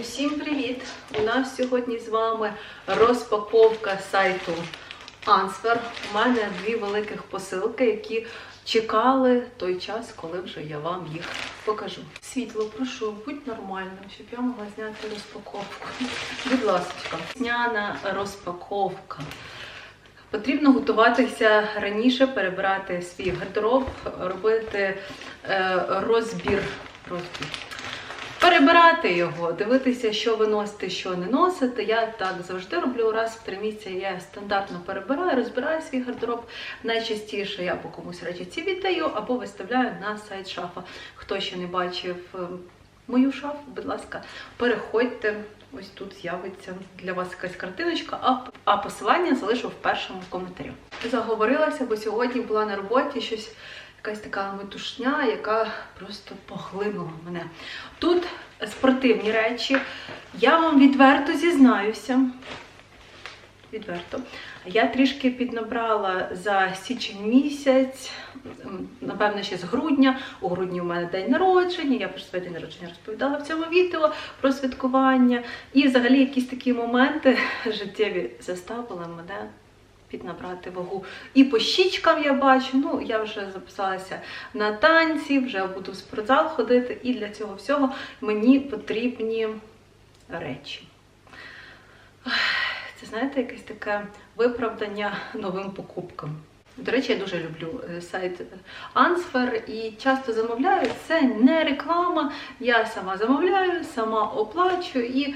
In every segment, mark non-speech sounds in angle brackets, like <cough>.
Усім привіт! У нас сьогодні з вами розпаковка сайту Answer. У мене дві великих посилки, які чекали той час, коли вже я вам їх покажу. Світло, прошу, будь нормальним, щоб я могла зняти розпаковку. Будь ласка, зняна розпаковка. Потрібно готуватися раніше, перебирати свій гардероб, робити е, розбір. розбір. Перебирати його, дивитися, що ви носите, що не носите. Я так завжди роблю раз в три місяці. Я стандартно перебираю, розбираю свій гардероб. Найчастіше я по комусь речі ці віддаю або виставляю на сайт шафа. Хто ще не бачив е, мою шафу, будь ласка, переходьте. Ось тут з'явиться для вас якась картиночка, а посилання залишу в першому коментарі. Заговорилася, бо сьогодні була на роботі щось якась така метушня, яка просто поглинула мене. Тут спортивні речі. Я вам відверто зізнаюся. Відверто. Я трішки піднабрала за січень місяць, напевно, ще з грудня. У грудні у мене день народження. Я про своє день народження розповідала в цьому відео про святкування. І взагалі якісь такі моменти життєві заставили мене піднабрати вагу. І по щічкам я бачу, ну я вже записалася на танці, вже буду в спортзал ходити, і для цього всього мені потрібні речі. Це знаєте, якесь таке виправдання новим покупкам. До речі, я дуже люблю е, сайт Answer і часто замовляю. Це не реклама. Я сама замовляю, сама оплачую і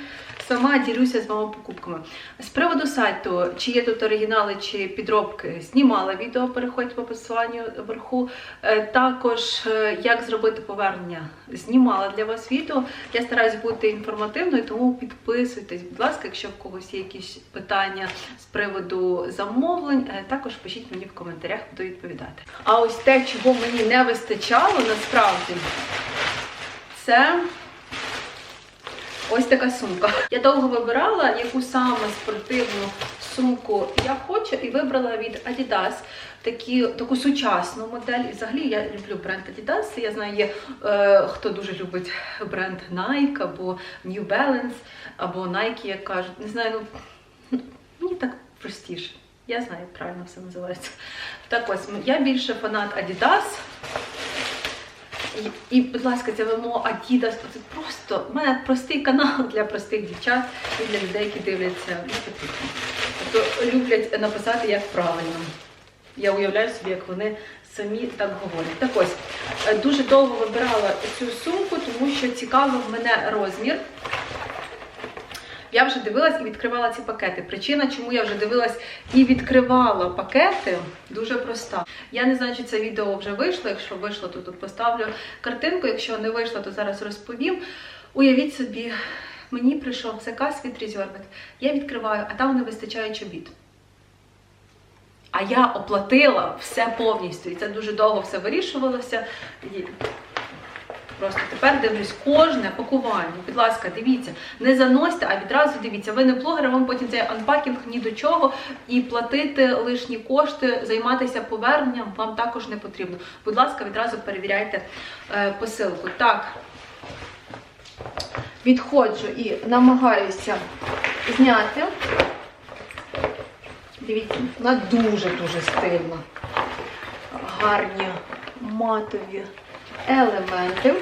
сама ділюся з вами покупками. З приводу сайту, чи є тут оригінали, чи підробки, знімала відео, переходьте по посиланню вверху. Е, Також е, як зробити повернення, знімала для вас відео. Я стараюсь бути інформативною, тому підписуйтесь, будь ласка, якщо в когось є якісь питання з приводу замовлень, е, також пишіть мені в коментарях, буду відповідати. А ось те, чого мені не вистачало, насправді, це. Ось така сумка. Я довго вибирала, яку саме спортивну сумку я хочу, і вибрала від Adidas такі, таку сучасну модель. І взагалі я люблю бренд Adidas. Я знаю, є е, хто дуже любить бренд Nike або New Balance, або Nike, як кажуть. Не знаю, ну мені так простіше. Я знаю, як правильно все називається. Так ось, я більше фанат Adidas. І, і, будь ласка, це вимога Adidas. Це просто в мене простий канал для простих дівчат і для людей, які дивляться не потрібно. Тобто люблять написати як правильно. Я уявляю собі, як вони самі так говорять. Так ось е, дуже довго вибирала цю сумку, тому що цікавив мене розмір. Я вже дивилась і відкривала ці пакети. Причина, чому я вже дивилась і відкривала пакети, дуже проста. Я не знаю, чи це відео вже вийшло. Якщо вийшло, то тут поставлю картинку. Якщо не вийшло, то зараз розповім. Уявіть собі, мені прийшов заказ від Резервет. Я відкриваю, а там не вистачає чобіт. А я оплатила все повністю. І це дуже довго все вирішувалося. Просто тепер дивлюсь кожне пакування. Будь ласка, дивіться, не заносьте, а відразу дивіться. Ви не блогер, вам потім цей анпакінг ні до чого. І платити лишні кошти, займатися поверненням вам також не потрібно. Будь ласка, відразу перевіряйте е, посилку. Так, відходжу і намагаюся зняти. Дивіться, вона дуже-дуже стильна. Гарні матові елементи.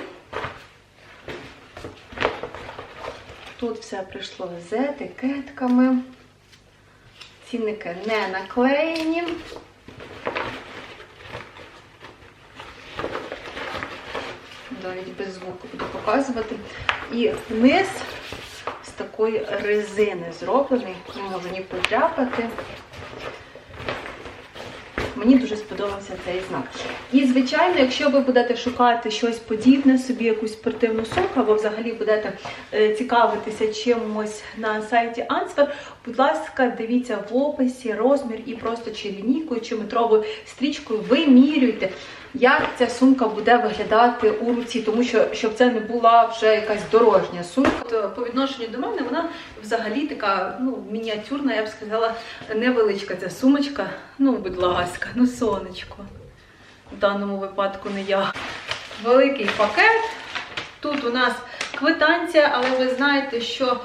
Тут все прийшло з етикетками. Цінники не наклеєні. Навіть без звуку буду показувати. І низ з такої резини зроблений, можу ні потряпати. Мені дуже сподобався цей знак. І, звичайно, якщо ви будете шукати щось подібне, собі якусь спортивну сумку, або взагалі будете е, цікавитися чимось на сайті Answer, будь ласка, дивіться в описі розмір і просто чи лінійкою, чи метровою стрічкою вимірюйте, як ця сумка буде виглядати у руці, тому що щоб це не була вже якась дорожня сумка. От, по відношенню до мене вона взагалі така ну, мініатюрна, я б сказала, невеличка ця сумочка. Ну, будь ласка, ну сонечко. В даному випадку не я. Великий пакет. Тут у нас квитанція, але ви знаєте, що е,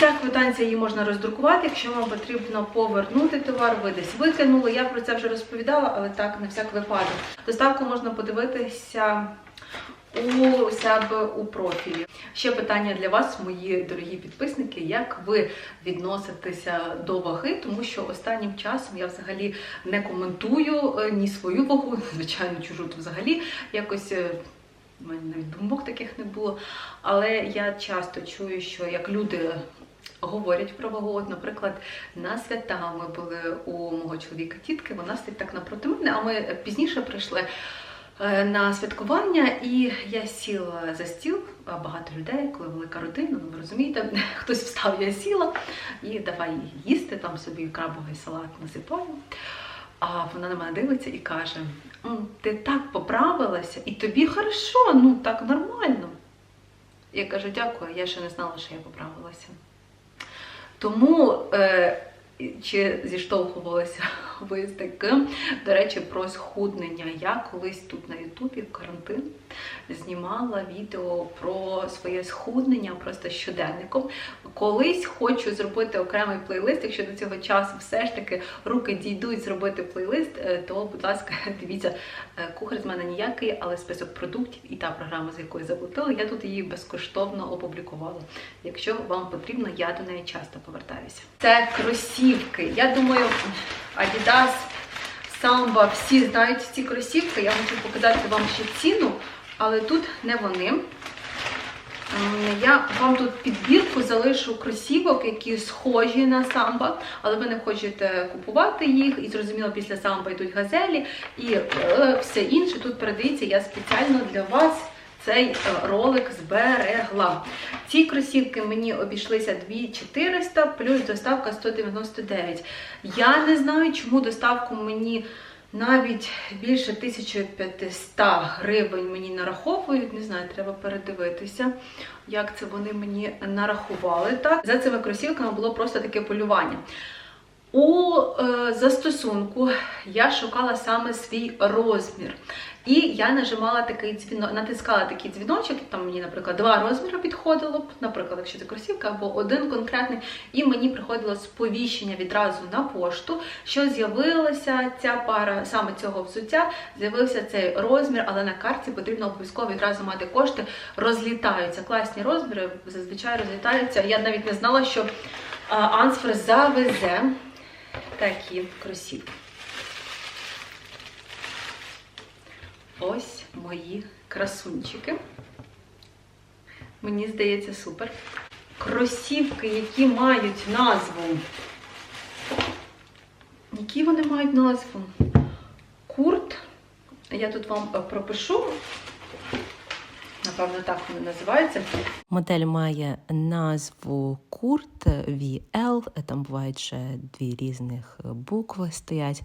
ця квитанція її можна роздрукувати, якщо вам потрібно повернути товар, ви десь викинули. Я про це вже розповідала, але так на всяк випадок. Доставку можна подивитися у себе у профілі. Ще питання для вас, мої дорогі підписники, як ви відноситеся до ваги, тому що останнім часом я взагалі не коментую е, ні свою вагу, <laughs> звичайно, чужу то взагалі якось. У мене навіть думок таких не було. Але я часто чую, що як люди говорять про вагу, от, наприклад, на свята ми були у мого чоловіка тітки, вона стоїть так напроти мене, а ми пізніше прийшли е, на святкування, і я сіла за стіл, багато людей, коли велика родина, ну ви розумієте, <laughs> хтось встав, я сіла і давай їсти там собі крабовий салат насипаю. А вона на мене дивиться і каже: ти так поправилася, і тобі хорошо, ну так нормально. Я кажу, дякую, я ще не знала, що я поправилася. Тому е, чи зіштовхувалися <laughs> ви з таким, до речі, про схуднення. Я колись тут на Ютубі в карантин знімала відео про своє схуднення просто щоденником. Колись хочу зробити окремий плейлист. Якщо до цього часу все ж таки руки дійдуть зробити плейлист, е, то, будь ласка, <laughs> дивіться, е, кухар з мене ніякий, але список продуктів і та програма, з якої заплатили, я тут її безкоштовно опублікувала. Якщо вам потрібно, я до неї часто повертаюся. Це кросівки. Я думаю, Adidas, Samba, всі знають ці кросівки. Я хочу показати вам ще ціну, але тут не вони. Я вам тут підбірку залишу кросівок, які схожі на самба, але ви не хочете купувати їх. І зрозуміло, після самба йдуть газелі і е, все інше. Тут передається, я спеціально для вас цей е, ролик зберегла. Ці кросівки мені обійшлися 2400 плюс доставка 199. Я не знаю, чому доставку мені навіть більше 1500 гривень мені нараховують. Не знаю, треба передивитися, як це вони мені нарахували. Так, за цими кросівками було просто таке полювання. У е, застосунку я шукала саме свій розмір. І я нажимала такий дзвінок, натискала такий дзвіночок, там мені, наприклад, два розміри підходило б, наприклад, якщо це кросівка, або один конкретний, і мені приходило сповіщення відразу на пошту, що з'явилася ця пара саме цього взуття, з'явився цей розмір, але на карті потрібно обов'язково відразу мати кошти. Розлітаються класні розміри, зазвичай розлітаються. Я навіть не знала, що Ансфер завезе такі кросівки. Ось мої красунчики. Мені здається, супер. Кросівки, які мають назву. Які вони мають назву? Курт. Я тут вам е, пропишу. Напевно, так вони називаються. Модель має назву Курт VL, там бувають ще дві різних букви стоять.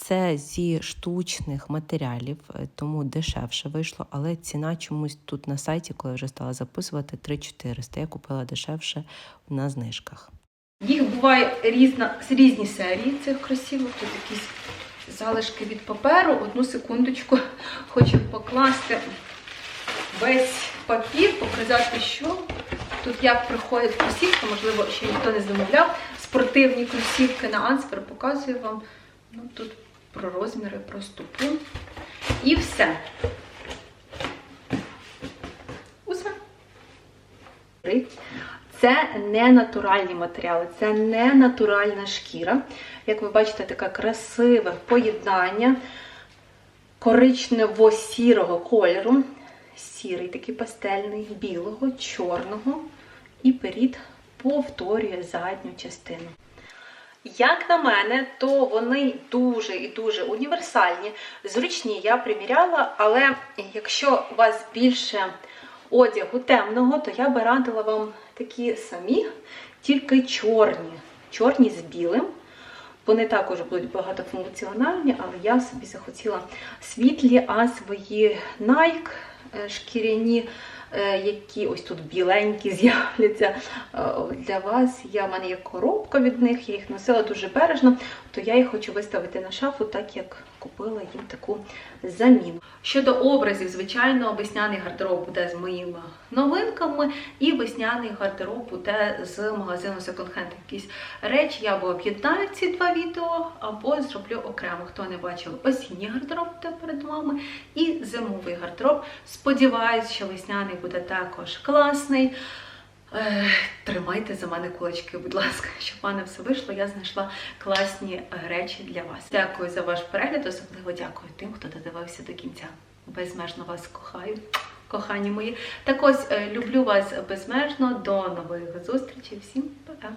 Це зі штучних матеріалів, е, тому дешевше вийшло, але ціна чомусь тут на сайті, коли вже стала записувати, 3400. Я купила дешевше на знижках. Їх буває різна, різні серії цих кросівок. Тут якісь залишки від паперу. Одну секундочку <laughs> хочу покласти весь папір, показати, що тут як приходять кросівки, можливо, ще ніхто не замовляв. Спортивні кросівки на Ансфер показую вам. Ну, тут про розміри, про стопу. І все. Усе. Це не натуральні матеріали, це не натуральна шкіра. Як ви бачите, таке красиве поєднання коричнево-сірого кольору, сірий такий пастельний, білого, чорного, і перід повторює задню частину. Як на мене, то вони дуже і дуже універсальні, зручні я приміряла, але якщо у вас більше одягу темного, то я би радила вам такі самі, тільки чорні. Чорні з білим. Вони також будуть багатофункціональні, але я собі захотіла світлі, а свої Nike е, шкіряні, які ось тут біленькі <laughs> з'являться е, для вас. Я, в мене є коробка від них, я їх носила дуже бережно, то я їх хочу виставити на шафу, так як купила їм таку заміну. Щодо образів, звичайно, весняний гардероб буде з моїми новинками, і весняний гардероб буде з магазину Second Hand. Якісь речі я або об'єднаю ці два відео, або зроблю окремо. Хто не бачив, осінній гардероб буде перед вами і зимовий гардероб. Сподіваюсь, що весняний буде також класний. Е, Тримайте за мене кулачки, будь ласка, щоб в мене все вийшло. Я знайшла класні е, речі для вас. Дякую за ваш перегляд. Особливо дякую тим, хто додивився до кінця. Безмежно вас кохаю, кохані мої. Так ось е, люблю вас безмежно. До нових зустрічей. Всім пока!